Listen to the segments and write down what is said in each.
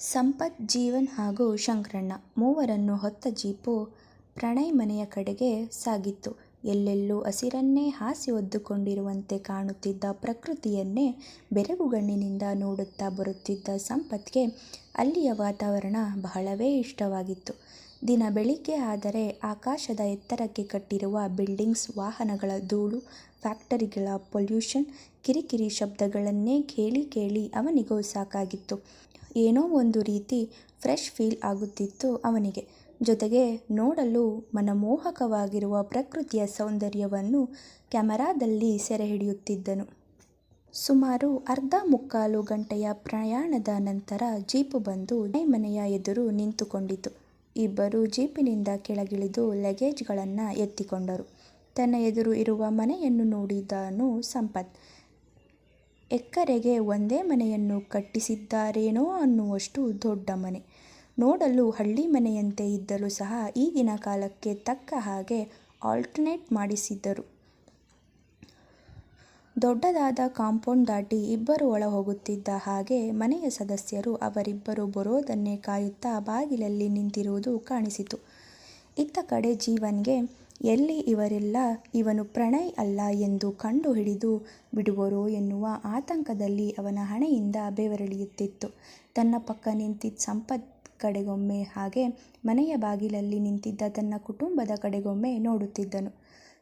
ಸಂಪತ್ ಜೀವನ್ ಹಾಗೂ ಶಂಕರಣ್ಣ ಮೂವರನ್ನು ಹೊತ್ತ ಜೀಪು ಪ್ರಣಯ್ ಮನೆಯ ಕಡೆಗೆ ಸಾಗಿತ್ತು. ಎಲ್ಲೆಲ್ಲೂ ಹಸಿರನ್ನೇ ಹಾಸಿ ಒದ್ದುಕೊಂಡಿರುವಂತೆ ಕಾಣುತ್ತಿದ್ದ ಪ್ರಕೃತಿಯನ್ನೇ ಬೆರಗುಗಣ್ಣಿನಿಂದ ನೋಡುತ್ತಾ ಬರುತ್ತಿದ್ದ ಸಂಪತ್ಗೆ ಅಲ್ಲಿಯ ವಾತಾವರಣ ಬಹಳವೇ ಇಷ್ಟವಾಗಿತ್ತು. ದಿನ ಬೆಳಿಗ್ಗೆ ಆದರೆ ಆಕಾಶದ ಎತ್ತರಕ್ಕೆ ಕಟ್ಟಿರುವ ಬಿಲ್ಡಿಂಗ್ಸ್, ವಾಹನಗಳ ಧೂಳು, ಫ್ಯಾಕ್ಟರಿಗಳ ಪೊಲ್ಯೂಷನ್, ಕಿರಿಕಿರಿ ಶಬ್ದಗಳನ್ನೇ ಕೇಳಿ ಕೇಳಿ ಅವನಿಗೂ ಸಾಕಾಗಿತ್ತು. ಏನೋ ಒಂದು ರೀತಿ ಫ್ರೆಶ್ ಫೀಲ್ ಆಗುತ್ತಿತ್ತು ಅವನಿಗೆ. ಜೊತೆಗೆ ನೋಡಲು ಮನಮೋಹಕವಾಗಿರುವ ಪ್ರಕೃತಿಯ ಸೌಂದರ್ಯವನ್ನು ಕ್ಯಾಮರಾದಲ್ಲಿ ಸೆರೆಹಿಡಿಯುತ್ತಿದ್ದನು. ಸುಮಾರು ಅರ್ಧ ಮುಕ್ಕಾಲು ಗಂಟೆಯ ಪ್ರಯಾಣದ ನಂತರ ಜೀಪು ಬಂದು ಮನೆಯ ಎದುರು ನಿಂತುಕೊಂಡಿತು. ಇಬ್ಬರು ಜೀಪಿನಿಂದ ಕೆಳಗಿಳಿದು ಲಗೇಜ್ಗಳನ್ನು ಎತ್ತಿಕೊಂಡರು. ತನ್ನ ಎದುರು ಇರುವ ಮನೆಯನ್ನು ನೋಡಿದನು ಸಂಪತ್. ಎಕ್ಕರೆಗೆ ಒಂದೇ ಮನೆಯನ್ನು ಕಟ್ಟಿಸಿದ್ದಾರೇನೋ ಅನ್ನುವಷ್ಟು ದೊಡ್ಡ ಮನೆ. ನೋಡಲು ಹಳ್ಳಿ ಮನೆಯಂತೆ ಇದ್ದರೂ ಸಹ ಈಗಿನ ಕಾಲಕ್ಕೆ ತಕ್ಕ ಹಾಗೆ ಆಲ್ಟರ್ನೇಟ್ ಮಾಡಿಸಿದ್ದರು. ದೊಡ್ಡದಾದ ಕಾಂಪೌಂಡ್ ದಾಟಿ ಇಬ್ಬರು ಒಳ ಹೋಗುತ್ತಿದ್ದ ಹಾಗೆ ಮನೆಯ ಸದಸ್ಯರು ಅವರಿಬ್ಬರು ಬರೋದನ್ನೇ ಕಾಯುತ್ತಾ ಬಾಗಿಲಲ್ಲಿ ನಿಂತಿರುವುದು ಕಾಣಿಸಿತು. ಇತ್ತ ಕಡೆ ಜೀವನ್ಗೆ ಎಲ್ಲಿ ಇವರೆಲ್ಲ ಇವನು ಪ್ರಣಯ್ ಅಲ್ಲ ಎಂದು ಕಂಡು ಹಿಡಿದು ಬಿಡುವರೋ ಎನ್ನುವ ಆತಂಕದಲ್ಲಿ ಅವನ ಹಣೆಯಿಂದ ಬೆವರಿಳಿಯುತ್ತಿತ್ತು. ತನ್ನ ಪಕ್ಕ ನಿಂತಿದ್ದ ಸಂಪತ್ ಕಡೆಗೊಮ್ಮೆ ಹಾಗೆ ಮನೆಯ ಬಾಗಿಲಲ್ಲಿ ನಿಂತಿದ್ದ ತನ್ನ ಕುಟುಂಬದ ಕಡೆಗೊಮ್ಮೆ ನೋಡುತ್ತಿದ್ದನು.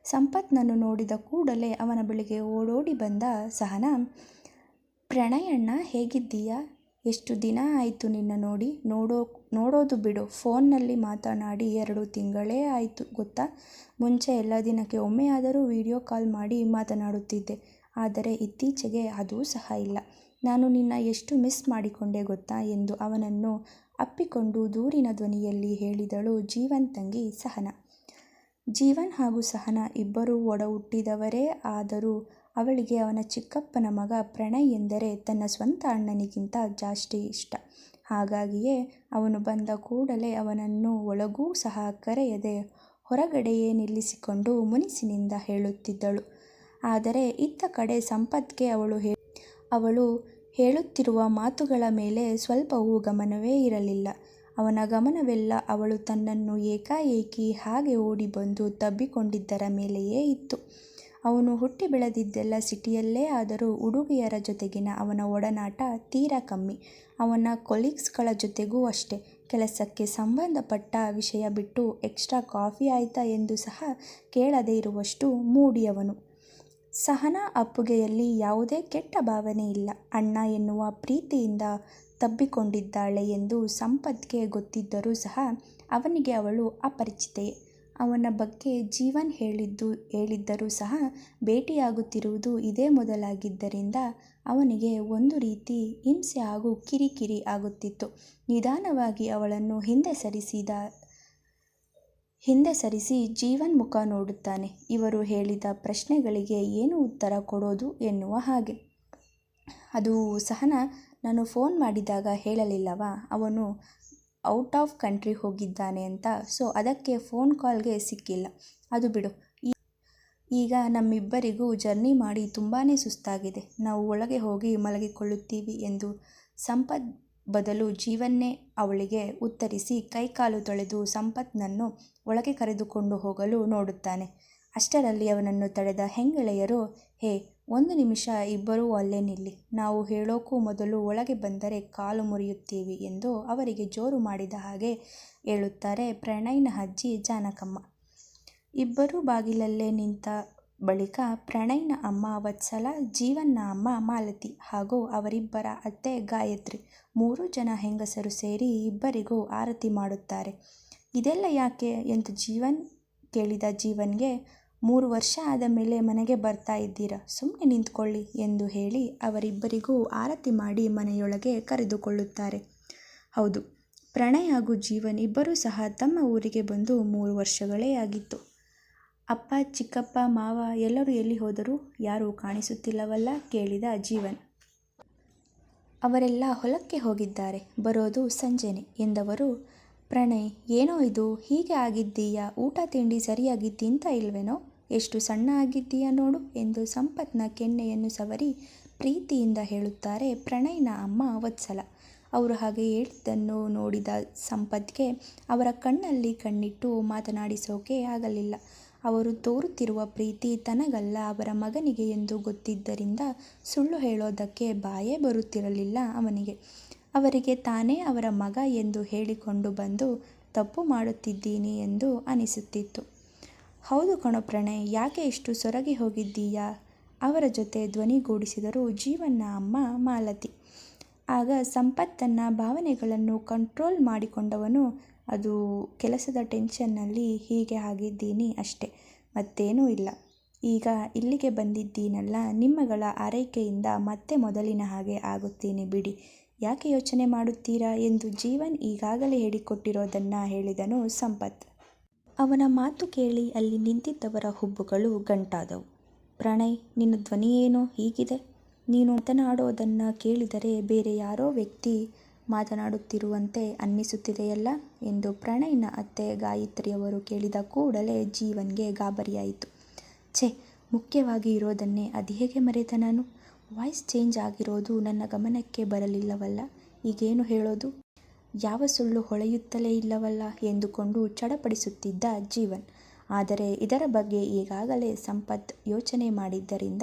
ಸಂಪತ್ನನ್ನು ನೋಡಿದ ಕೂಡಲೇ ಅವನ ಬಳಿಗೆ ಓಡೋಡಿ ಬಂದ ಸಹನಾ, "ಪ್ರಣಯಣ್ಣ, ಹೇಗಿದ್ದೀಯಾ ಎಷ್ಟು ದಿನ ಆಯಿತು ನಿನ್ನ ನೋಡಿ? ನೋಡೋ, ನೋಡೋದು ಬಿಡು. ಫೋನ್ನಲ್ಲಿ ಮಾತನಾಡಿ ಎರಡು ತಿಂಗಳೇ ಆಯಿತು, ಗೊತ್ತಾ? ಮುಂಚೆ ಎಲ್ಲ ದಿನಕ್ಕೆ ಒಮ್ಮೆಯಾದರೂ ವಿಡಿಯೋ ಕಾಲ್ ಮಾಡಿ ಮಾತನಾಡುತ್ತಿದ್ದೆ. ಆದರೆ ಇತ್ತೀಚೆಗೆ ಅದೂ ಸಹ ಇಲ್ಲ. ನಾನು ನಿನ್ನ ಎಷ್ಟು ಮಿಸ್ ಮಾಡಿಕೊಂಡೆ ಗೊತ್ತಾ ಎಂದು ಅವನನ್ನು ಅಪ್ಪಿಕೊಂಡು ದೂರಿನ ಧ್ವನಿಯಲ್ಲಿ ಹೇಳಿದಳು ಜೀವನ್ ತಂಗಿ ಸಹನ. ಜೀವನ್ ಹಾಗೂ ಸಹನ ಇಬ್ಬರೂ ಒಡ ಹುಟ್ಟಿದವರೇ ಆದರೂ ಅವಳಿಗೆ ಅವನ ಚಿಕ್ಕಪ್ಪನ ಮಗ ಪ್ರಣಯ್ ಎಂದರೆ ತನ್ನ ಸ್ವಂತ ಅಣ್ಣನಿಗಿಂತ ಜಾಸ್ತಿ ಇಷ್ಟ. ಹಾಗಾಗಿಯೇ ಅವನು ಬಂದ ಕೂಡಲೇ ಅವನನ್ನು ಒಳಗೂ ಸಹ ಕರೆಯದೆ ಹೊರಗಡೆಯೇ ನಿಲ್ಲಿಸಿಕೊಂಡು ಮುನಿಸಿನಿಂದ ಹೇಳುತ್ತಿದ್ದಳು. ಆದರೆ ಇತ್ತ ಕಡೆ ಸಂಪತ್ಗೆ ಅವಳು ಅವಳು ಹೇಳುತ್ತಿರುವ ಮಾತುಗಳ ಮೇಲೆ ಸ್ವಲ್ಪವೂ ಗಮನವೇ ಇರಲಿಲ್ಲ. ಅವನ ಗಮನವೆಲ್ಲ ಅವಳು ತನ್ನನ್ನು ಏಕಾಏಕಿ ಹಾಗೆ ಓಡಿ ಬಂದು ತಬ್ಬಿಕೊಂಡಿದ್ದರ ಮೇಲೆಯೇ ಇತ್ತು. ಅವನು ಹುಟ್ಟಿ ಬೆಳೆದಿದ್ದೆಲ್ಲ ಸಿಟಿಯಲ್ಲೇ ಆದರೂ ಹುಡುಗಿಯರ ಜೊತೆಗಿನ ಅವನ ಒಡನಾಟ ತೀರಾ ಕಮ್ಮಿ. ಅವನ ಕೊಲೀಗ್ಸ್ಗಳ ಜೊತೆಗೂ ಅಷ್ಟೇ. ಕೆಲಸಕ್ಕೆ ಸಂಬಂಧಪಟ್ಟ ವಿಷಯ ಬಿಟ್ಟು ಎಕ್ಸ್ಟ್ರಾ ಕಾಫಿ ಆಯ್ತಾ ಎಂದು ಸಹ ಕೇಳದೇ ಇರುವಷ್ಟು ಮೂಡಿ ಅವನು. ಸಹನಾ ಅಪ್ಪುಗೆಯಲ್ಲಿ ಯಾವುದೇ ಕೆಟ್ಟ ಭಾವನೆ ಇಲ್ಲ. ಅಣ್ಣ ಎನ್ನುವ ಪ್ರೀತಿಯಿಂದ ತಬ್ಬಿಕೊಂಡಿದ್ದಾಳೆ ಎಂದು ಸಂಪತ್ಗೆ ಗೊತ್ತಿದ್ದರೂ ಸಹ ಅವನಿಗೆ ಅವಳು ಅಪರಿಚಿತೆಯೇ. ಅವನ ಬಗ್ಗೆ ಜೀವನ್ ಹೇಳಿದ್ದು, ಹೇಳಿದ್ದರೂ ಸಹ ಭೇಟಿಯಾಗುತ್ತಿರುವುದು ಇದೇ ಮೊದಲಾಗಿದ್ದರಿಂದ ಅವನಿಗೆ ಒಂದು ರೀತಿ ಹಿಂಸೆ ಹಾಗೂ ಕಿರಿಕಿರಿ ಆಗುತ್ತಿತ್ತು. ನಿಧಾನವಾಗಿ ಅವಳನ್ನು ಹಿಂದೆ ಸರಿಸಿದ, ಹಿಂದೆ ಸರಿಸಿ ಜೀವನ್ ಮುಖ ನೋಡುತ್ತಾನೆ. ಇವರು ಹೇಳಿದ ಪ್ರಶ್ನೆಗಳಿಗೆ ಏನು ಉತ್ತರ ಕೊಡೋದು ಎನ್ನುವ ಹಾಗೆ. ಅದು ಸಹನ, ನಾನು ಫೋನ್ ಮಾಡಿದಾಗ ಹೇಳಲಿಲ್ಲವಾ ಅವನು ಔಟ್ ಆಫ್ ಕಂಟ್ರಿ ಹೋಗಿದ್ದಾನೆ ಅಂತ ಸೊ, ಅದಕ್ಕೆ ಫೋನ್ ಕಾಲ್ಗೆ ಸಿಕ್ಕಿಲ್ಲ. ಅದು ಬಿಡು. ಈಗ ನಮ್ಮಿಬ್ಬರಿಗೂ ಜರ್ನಿ ಮಾಡಿ ತುಂಬಾ ಸುಸ್ತಾಗಿದೆ. ನಾವು ಒಳಗೆ ಹೋಗಿ ಮಲಗಿಕೊಳ್ಳುತ್ತೀವಿ ಎಂದು ಸಂಪತ್ ಬದಲು ಜೀವನ್ನೇ ಅವಳಿಗೆ ಉತ್ತರಿಸಿ ಕೈಕಾಲು ತೊಳೆದು ಸಂಪತ್ನನ್ನು ಒಳಗೆ ಕರೆದುಕೊಂಡು ಹೋಗಲು ನೋಡುತ್ತಾನೆ. ಅಷ್ಟರಲ್ಲಿ ಅವನನ್ನು ತಡೆದ ಹೆಂಗೆಳೆಯರು, ಹೇ ಒಂದು ನಿಮಿಷ ಇಬ್ಬರೂ ಅಲ್ಲೇ ನಿಲ್ಲಿ. ನಾವು ಹೇಳೋಕ್ಕೂ ಮೊದಲು ಒಳಗೆ ಬಂದರೆ ಕಾಲು ಮುರಿಯುತ್ತೀವಿ ಎಂದು ಅವರಿಗೆ ಜೋರು ಮಾಡಿದ ಹಾಗೆ ಹೇಳುತ್ತಾರೆ ಪ್ರಣಯ್ನ ಅಜ್ಜಿ ಜಾನಕಮ್ಮ. ಇಬ್ಬರೂ ಬಾಗಿಲಲ್ಲೇ ನಿಂತ ಬಳಿಕ ಪ್ರಣಯ್ನ ಅಮ್ಮ ವತ್ಸಲ, ಜೀವನ್ನ ಅಮ್ಮ ಮಾಲತಿ ಹಾಗೂ ಅವರಿಬ್ಬರ ಅತ್ತೆ ಗಾಯತ್ರಿ ಮೂರು ಜನ ಹೆಂಗಸರು ಸೇರಿ ಇಬ್ಬರಿಗೂ ಆರತಿ ಮಾಡುತ್ತಾರೆ. ಇದೆಲ್ಲ ಯಾಕೆ ಎಂದು ಜೀವನ್ ಕೇಳಿದ ಜೀವನ್ಗೆ ಮೂರು ವರ್ಷ ಆದ ಮೇಲೆ ಮನೆಗೆ ಬರ್ತಾ ಇದ್ದೀರಾ ಸುಮ್ಮನೆ ನಿಂತ್ಕೊಳ್ಳಿ ಎಂದು ಹೇಳಿ ಅವರಿಬ್ಬರಿಗೂ ಆರತಿ ಮಾಡಿ ಮನೆಯೊಳಗೆ ಕರೆದುಕೊಳ್ಳುತ್ತಾರೆ. ಹೌದು ಪ್ರಣಯ್ ಹಾಗೂ ಜೀವನ್ ಇಬ್ಬರೂ ಸಹ ತಮ್ಮ ಊರಿಗೆ ಬಂದು ಮೂರು ವರ್ಷಗಳೇ ಆಗಿತ್ತು. ಅಪ್ಪ, ಚಿಕ್ಕಪ್ಪ, ಮಾವ ಎಲ್ಲರೂ ಎಲ್ಲಿ ಹೋದರೂ ಯಾರೂ ಕಾಣಿಸುತ್ತಿಲ್ಲವಲ್ಲ ಕೇಳಿದ ಜೀವನ್. ಅವರೆಲ್ಲ ಹೊಲಕ್ಕೆ ಹೋಗಿದ್ದಾರೆ. ಬರೋದು ಸಂಜೆನೆ ಎಂದವರು. ಪ್ರಣಯ್ ಏನೋ ಇದು ಹೀಗೆ ಆಗಿದ್ದೀಯಾ ಊಟ ತಿಂಡಿ ಸರಿಯಾಗಿ ತಿಂತ ಇಲ್ವೇನೋ ಎಷ್ಟು ಸಣ್ಣ ಆಗಿದ್ದೀಯಾ ನೋಡು ಎಂದು ಸಂಪತ್ನ ಕೆನ್ನೆಯನ್ನು ಸವರಿ ಪ್ರೀತಿಯಿಂದ ಹೇಳುತ್ತಾರೆ ಪ್ರಣಯ್ನ ಅಮ್ಮ ವತ್ಸಲ. ಅವರು ಹಾಗೆ ಹೇಳಿದ್ದನ್ನು ನೋಡಿದ ಸಂಪತ್ಗೆ ಅವರ ಕಣ್ಣಲ್ಲಿ ಕಣ್ಣಿಟ್ಟು ಮಾತನಾಡಿಸೋಕೆ ಆಗಲಿಲ್ಲ. ಅವರು ತೋರುತ್ತಿರುವ ಪ್ರೀತಿ ತನಗಲ್ಲ ಅವರ ಮಗನಿಗೆ ಎಂದು ಗೊತ್ತಿದ್ದರಿಂದ ಸುಳ್ಳು ಹೇಳೋದಕ್ಕೆ ಬಾಯೇ ಬರುತ್ತಿರಲಿಲ್ಲ ಅವನಿಗೆ. ಅವರಿಗೆ ತಾನೇ ಅವರ ಮಗ ಎಂದು ಹೇಳಿಕೊಂಡು ಬಂದು, ತಪ್ಪು ಮಾಡುತ್ತಿದ್ದೀನಿ ಎಂದು ಅನಿಸುತ್ತಿತ್ತು. ಹೌದು ಕಣೋ ಪ್ರಣಯ್ ಯಾಕೆ ಇಷ್ಟು ಸೊರಗಿ ಹೋಗಿದ್ದೀಯಾ? ಅವರ ಜೊತೆ ಧ್ವನಿಗೂಡಿಸಿದರು ಜೀವನ್ನ ಅಮ್ಮ ಮಾಲತಿ. ಆಗ ಸಂಪತ್ ತನ್ನ ಭಾವನೆಗಳನ್ನು ಕಂಟ್ರೋಲ್ ಮಾಡಿಕೊಂಡವನು, ಅದು ಕೆಲಸದ ಟೆನ್ಷನ್ನಲ್ಲಿ ಹೀಗೆ ಆಗಿದ್ದೀನಿ ಅಷ್ಟೆ, ಮತ್ತೇನೂ ಇಲ್ಲ. ಈಗ ಇಲ್ಲಿಗೆ ಬಂದಿದ್ದೀನಲ್ಲ, ನಿಮ್ಮಗಳ ಆರೈಕೆಯಿಂದ ಮತ್ತೆ ಮೊದಲಿನ ಹಾಗೆ ಆಗುತ್ತೀನಿ ಬಿಡಿ. ಯಾಕೆ ಯೋಚನೆ ಮಾಡುತ್ತೀರಾ? ಎಂದು ಜೀವನ್ ಈಗಾಗಲೇ ಹೇಳಿಕೊಟ್ಟಿರೋದನ್ನು ಹೇಳಿದನು ಸಂಪತ್. ಅವನ ಮಾತು ಕೇಳಿ ಅಲ್ಲಿ ನಿಂತಿದ್ದವರ ಹುಬ್ಬುಗಳು ಗಂಟಾದವು. ಪ್ರಣಯ್, ನಿನ್ನ ಧ್ವನಿಯೇನೋ ಹೀಗಿದೆ? ನೀನು ಮಾತನಾಡೋದನ್ನು ಕೇಳಿದರೆ ಬೇರೆ ಯಾರೋ ವ್ಯಕ್ತಿ ಮಾತನಾಡುತ್ತಿರುವಂತೆ ಅನ್ನಿಸುತ್ತಿದೆಯಲ್ಲ? ಎಂದು ಪ್ರಣಯ್ನ ಅತ್ತೆ ಗಾಯತ್ರಿಯವರು ಕೇಳಿದ ಕೂಡಲೇ ಜೀವನ್ಗೆ ಗಾಬರಿಯಾಯಿತು. ಛೆ, ಮುಖ್ಯವಾಗಿ ಇರೋದನ್ನೇ ಅದು ಹೇಗೆ ಮರೆತ ನಾನು? ವಾಯ್ಸ್ ಚೇಂಜ್ ಆಗಿರೋದು ನನ್ನ ಗಮನಕ್ಕೆ ಬರಲಿಲ್ಲವಲ್ಲ? ಈಗೇನು ಹೇಳೋದು? ಯಾವ ಸುಳ್ಳು ಹೊಳೆಯುತ್ತಲೇ ಇಲ್ಲವಲ್ಲ ಎಂದುಕೊಂಡು ಚಡಪಡಿಸುತ್ತಿದ್ದ ಜೀವನ್. ಆದರೆ ಇದರ ಬಗ್ಗೆ ಈಗಾಗಲೇ ಸಂಪತ್ ಯೋಚನೆ ಮಾಡಿದ್ದರಿಂದ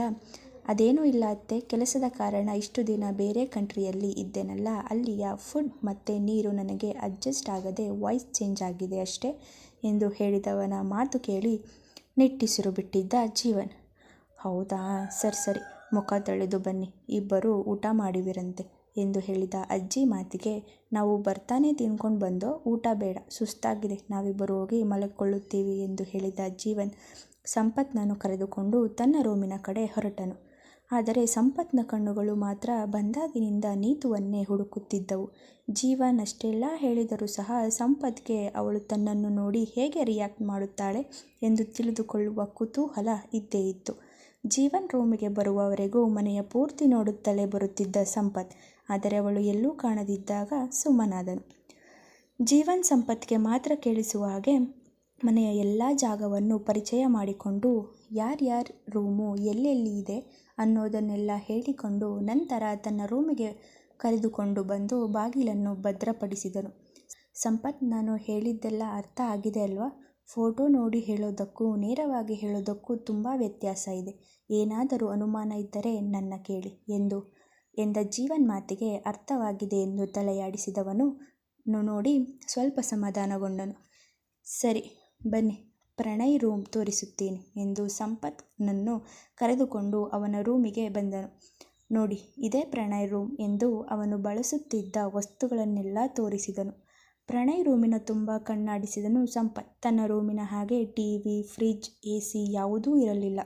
ಅದೇನೂ ಇಲ್ಲ, ಅತ್ತೆ. ಕೆಲಸದ ಕಾರಣ ಇಷ್ಟು ದಿನ ಬೇರೆ ಕಂಟ್ರಿಯಲ್ಲಿ ಇದ್ದೆನಲ್ಲ. ಅಲ್ಲಿಯ ಫುಡ್ ಮತ್ತು ನೀರು ನನಗೆ ಅಡ್ಜಸ್ಟ್ ಆಗದೆ ವಾಯ್ಸ್ ಚೇಂಜ್ ಆಗಿದೆ ಅಷ್ಟೇ ಎಂದು ಹೇಳಿದವನ ಮಾತು ಕೇಳಿ ನಿಟ್ಟಿಸಿರು ಬಿಟ್ಟಿದ್ದ ಜೀವನ್. ಹೌದಾ? ಸರಿ ಸರಿ. ಮುಖ ತೊಳೆದು ಬನ್ನಿ. ಇಬ್ಬರು ಊಟ ಮಾಡಿವಿರಂತೆ. ಎಂದು ಹೇಳಿದ ಅಜ್ಜಿ ಮಾತಿಗೆ, ನಾವು ಬರ್ತಾನೆ ತಿನ್ಕೊಂಡು ಬಂದೋ ಊಟ ಬೇಡ, ಸುಸ್ತಾಗಿದೆ, ನಾವಿಬ್ಬರು ಹೋಗಿ ಮಲಗಿಕೊಳ್ಳುತ್ತೀವಿ ಎಂದು ಹೇಳಿದ ಜೀವನ್, ಸಂಪತ್ನನ್ನು ಕರೆದುಕೊಂಡು ತನ್ನ ರೂಮಿನ ಕಡೆ ಹೊರಟನು. ಆದರೆ ಸಂಪತ್ನ ಕಣ್ಣುಗಳು ಮಾತ್ರ ಬಂದಾಗಿನಿಂದ ನೀತುವನ್ನೇ ಹುಡುಕುತ್ತಿದ್ದವು. ಜೀವನ್ ಅಷ್ಟೆಲ್ಲ ಹೇಳಿದರೂ ಸಹ ಸಂಪತ್ಗೆ ಅವಳು ತನ್ನನ್ನು ನೋಡಿ ಹೇಗೆ ರಿಯಾಕ್ಟ್ ಮಾಡುತ್ತಾಳೆ ಎಂದು ತಿಳಿದುಕೊಳ್ಳುವ ಕುತೂಹಲ ಇದ್ದೇ ಇತ್ತು. ಜೀವನ್ ರೂಮಿಗೆ ಬರುವವರೆಗೂ ಮನೆಯ ಪೂರ್ತಿ ನೋಡುತ್ತಲೇ ಬರುತ್ತಿದ್ದ ಸಂಪತ್ ಆದರೆ ಅವಳು ಎಲ್ಲೂ ಕಾಣದಿದ್ದಾಗ ಸುಮ್ಮನಾದನು. ಜೀವನ್ ಸಂಪತ್ಗೆ ಮಾತ್ರ ಕೇಳಿಸುವ ಹಾಗೆ ಮನೆಯ ಎಲ್ಲ ಜಾಗವನ್ನು ಪರಿಚಯ ಮಾಡಿಕೊಂಡು ಯಾರ್ಯಾರ ರೂಮು ಎಲ್ಲೆಲ್ಲಿ ಇದೆ ಅನ್ನೋದನ್ನೆಲ್ಲ ಹೇಳಿಕೊಂಡು ನಂತರ ತನ್ನ ರೂಮಿಗೆ ಕರೆದುಕೊಂಡು ಬಂದು ಬಾಗಿಲನ್ನು ಭದ್ರಪಡಿಸಿದನು. ಸಂಪತ್, ನಾನು ಹೇಳಿದ್ದೆಲ್ಲ ಅರ್ಥ ಆಗಿದೆ ಅಲ್ವಾ? ಫೋಟೋ ನೋಡಿ ಹೇಳೋದಕ್ಕೂ ನೇರವಾಗಿ ಹೇಳೋದಕ್ಕೂ ತುಂಬ ವ್ಯತ್ಯಾಸ ಇದೆ. ಏನಾದರೂ ಅನುಮಾನ ಇದ್ದರೆ ನನ್ನ ಕೇಳಿ ಎಂದು ಎಂದ ಜೀವನ್ ಮಾತಿಗೆ ಅರ್ಥವಾಗಿದೆ ಎಂದು ತಲೆಯಾಡಿಸಿದವನು ನೋಡಿ ಸ್ವಲ್ಪ ಸಮಾಧಾನಗೊಂಡನು. ಸರಿ, ಬನ್ನಿ, ಪ್ರಣಯ್ ರೂಮ್ ತೋರಿಸುತ್ತೇನೆ ಎಂದು ಸಂಪತ್ನನ್ನು ಕರೆದುಕೊಂಡು ಅವನ ರೂಮಿಗೆ ಬಂದನು. ನೋಡಿ, ಇದೇ ಪ್ರಣಯ್ ರೂಮ್ ಎಂದು ಅವನು ಬಳಸುತ್ತಿದ್ದ ವಸ್ತುಗಳನ್ನೆಲ್ಲ ತೋರಿಸಿದನು. ಪ್ರಣಯ್ ರೂಮಿನ ತುಂಬ ಕಣ್ಣಾಡಿಸಿದನು ಸಂಪತ್. ತನ್ನ ರೂಮಿನ ಹಾಗೆ T V, fridge, A C ಯಾವುದೂ ಇರಲಿಲ್ಲ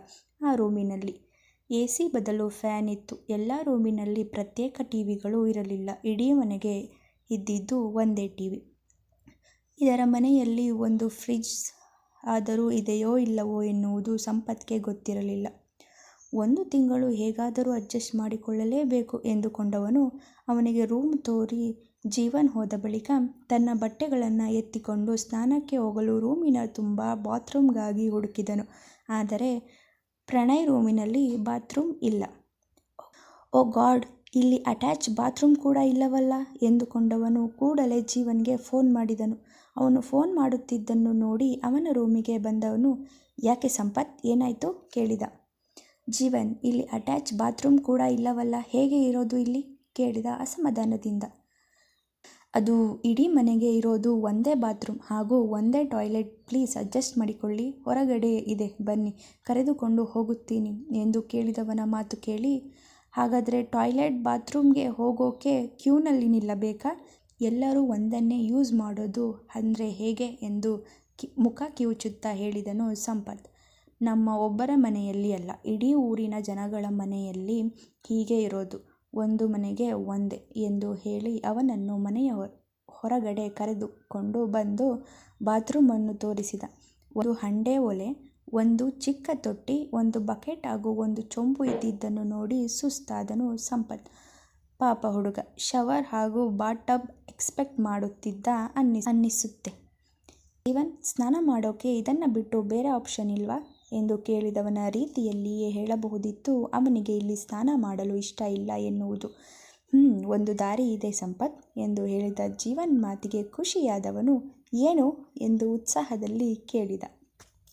ಆ ರೂಮಿನಲ್ಲಿ. ಎ ಸಿ ಬದಲು ಫ್ಯಾನ್ ಇತ್ತು. ಎಲ್ಲ ರೂಮಿನಲ್ಲಿ ಪ್ರತ್ಯೇಕ ಟಿ ವಿಗಳು ಇರಲಿಲ್ಲ. ಇಡೀ ಮನೆಗೆ ಇದ್ದಿದ್ದು ಒಂದೇ ಟಿ ವಿ ಇದರ ಮನೆಯಲ್ಲಿ ಒಂದು ಫ್ರಿಜ್ ಆದರೂ ಇದೆಯೋ ಇಲ್ಲವೋ ಎನ್ನುವುದು ಸಂಪತ್ಗೆ ಗೊತ್ತಿರಲಿಲ್ಲ. ಒಂದು ತಿಂಗಳು ಹೇಗಾದರೂ ಅಡ್ಜಸ್ಟ್ ಮಾಡಿಕೊಳ್ಳಲೇಬೇಕು ಎಂದುಕೊಂಡವನು ಅವನಿಗೆ ರೂಮ್ ತೋರಿ ಜೀವನ್ ಹೋದ ಬಳಿಕ ತನ್ನ ಬಟ್ಟೆಗಳನ್ನು ಎತ್ತಿಕೊಂಡು ಸ್ನಾನಕ್ಕೆ ಹೋಗಲು ರೂಮಿನ ತುಂಬ ಬಾತ್ರೂಮ್ಗಾಗಿ ಹುಡುಕಿದನು. ಆದರೆ ಪ್ರಣಯ್ ರೂಮಿನಲ್ಲಿ ಬಾತ್ರೂಮ್ ಇಲ್ಲ. ಓ ಗಾಡ್, ಇಲ್ಲಿ ಅಟ್ಯಾಚ್ ಬಾತ್ರೂಮ್ ಕೂಡ ಇಲ್ಲವಲ್ಲ? ಎಂದುಕೊಂಡವನು ಕೂಡಲೇ ಜೀವನ್ಗೆ ಫೋನ್ ಮಾಡಿದನು. ಅವನು ಫೋನ್ ಮಾಡುತ್ತಿದ್ದನ್ನು ನೋಡಿ ಅವನ ರೂಮಿಗೆ ಬಂದವನು, ಯಾಕೆ ಸಂಪತ್, ಏನಾಯಿತು? ಕೇಳಿದ. ಜೀವನ್, ಇಲ್ಲಿ ಅಟ್ಯಾಚ್ ಬಾತ್ರೂಮ್ ಕೂಡ ಇಲ್ಲವಲ್ಲ? ಹೇಗೆ ಇರೋದು ಇಲ್ಲಿ? ಕೇಳಿದ ಅಸಮಾಧಾನದಿಂದ. ಅದು ಇಡೀ ಮನೆಗೆ ಇರೋದು ಒಂದೇ ಬಾತ್ರೂಮ್ ಹಾಗೂ ಒಂದೇ ಟಾಯ್ಲೆಟ್. ಪ್ಲೀಸ್ ಅಡ್ಜಸ್ಟ್ ಮಾಡಿಕೊಳ್ಳಿ. ಹೊರಗಡೆ ಇದೆ. ಬನ್ನಿ. ಕರೆದುಕೊಂಡು ಹೋಗುತ್ತೀನಿ ಎಂದು ಕೇಳಿದವನ ಮಾತು ಕೇಳಿ, ಹಾಗಾದರೆ ಟಾಯ್ಲೆಟ್ ಬಾತ್ರೂಮ್ಗೆ ಹೋಗೋಕೆ ಕ್ಯೂನಲ್ಲಿ ನಿಲ್ಲಬೇಕಾ? ಎಲ್ಲರೂ ಒಂದನ್ನೇ ಯೂಸ್ ಮಾಡೋದು ಅಂದರೆ ಹೇಗೆ ಎಂದು ಕಿ, ಮುಖ ಕಿವುಚುತ್ತಾ ಹೇಳಿದನು ಸಂಪತ್. ನಮ್ಮ ಒಬ್ಬರ ಮನೆಯಲ್ಲಿ ಅಲ್ಲ, ಇಡೀ ಊರಿನ ಜನಗಳ ಮನೆಯಲ್ಲಿ ಹೀಗೆ ಇರೋದು. ಒಂದು ಮನೆಗೆ ಒಂದೇ ಎಂದು ಹೇಳಿ ಅವನನ್ನು ಮನೆಯ ಹೊರಗಡೆ ಕರೆದುಕೊಂಡು ಬಂದು ಬಾತ್ರೂಮನ್ನು ತೋರಿಸಿದ. ಒಂದು ಹಂಡೆ ಒಲೆ, ಒಂದು ಚಿಕ್ಕ ತೊಟ್ಟಿ, ಒಂದು ಬಕೆಟ್ ಹಾಗೂ ಒಂದು ಚೊಂಬು ಇದ್ದಿದ್ದನ್ನು ನೋಡಿ ಸುಸ್ತಾದನು ಸಂಪತ್. ಪಾಪ ಹುಡುಗ, ಶವರ್ ಹಾಗೂ ಬಾಟಬ್ ಎಕ್ಸ್ಪೆಕ್ಟ್ ಮಾಡುತ್ತಿದ್ದ ಅನ್ನಿ ಅನ್ನಿಸುತ್ತೆ. ಈವನ್ ಸ್ನಾನ ಮಾಡೋಕೆ ಇದನ್ನು ಬಿಟ್ಟು ಬೇರೆ ಆಪ್ಷನ್ ಇಲ್ವಾ? ಎಂದು ಕೇಳಿದವನ ರೀತಿಯಲ್ಲಿಯೇ ಹೇಳಬಹುದಿತ್ತು, ಅವನಿಗೆ ಇಲ್ಲಿ ಸ್ನಾನ ಮಾಡಲು ಇಷ್ಟ ಇಲ್ಲ ಎನ್ನುವುದು. ಹ್ಞೂ ಒಂದು ದಾರಿ ಇದೆ ಸಂಪತ್ ಎಂದು ಹೇಳಿದ ಜೀವನ್ ಮಾತಿಗೆ ಖುಷಿಯಾದವನು, ಏನು ಎಂದು ಉತ್ಸಾಹದಲ್ಲಿ ಕೇಳಿದ.